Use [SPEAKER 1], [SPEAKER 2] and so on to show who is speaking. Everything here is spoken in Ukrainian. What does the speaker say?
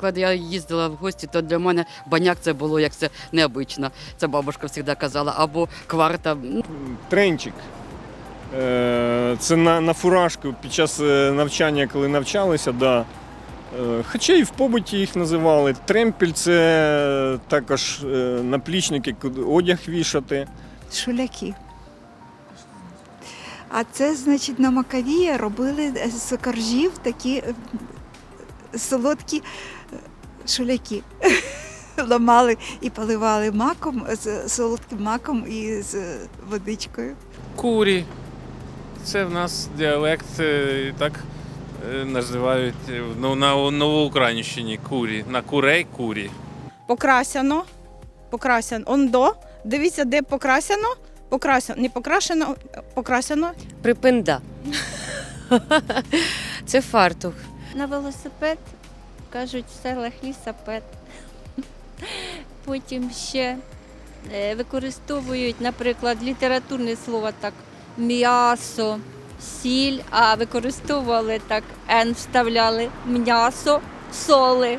[SPEAKER 1] Коли я їздила в гості, то для мене баняк це було як це необично. Це бабушка завжди казала, або кварта.
[SPEAKER 2] Тренчик. Е, Це на, на фуражку під час е, навчання, коли навчалися, да. Е, Хоча і в побуті їх називали. Тремпель це також наплічники, куди одяг вішати.
[SPEAKER 3] шуляки. А це, значить, на Макавія робили з коржів такі солодкі е, шуляки. Ламали і поливали маком, з солодким маком і з водичкою.
[SPEAKER 4] Курі. Це в нас діалект, е, так е, називають ну, на Новоукраїнщині курі. На курей курі.
[SPEAKER 5] покрасяно, покрасяно, ондо. Дивіться, де покрасяно, покрасяно, не покрашено, покрасяно.
[SPEAKER 6] Припинда. Це фартух.
[SPEAKER 7] На велосипед кажуть в селах лісапед. Потім ще е, використовують, наприклад, літературне слово так м'ясо, сіль, а використовували так н вставляли м'ясо, соли.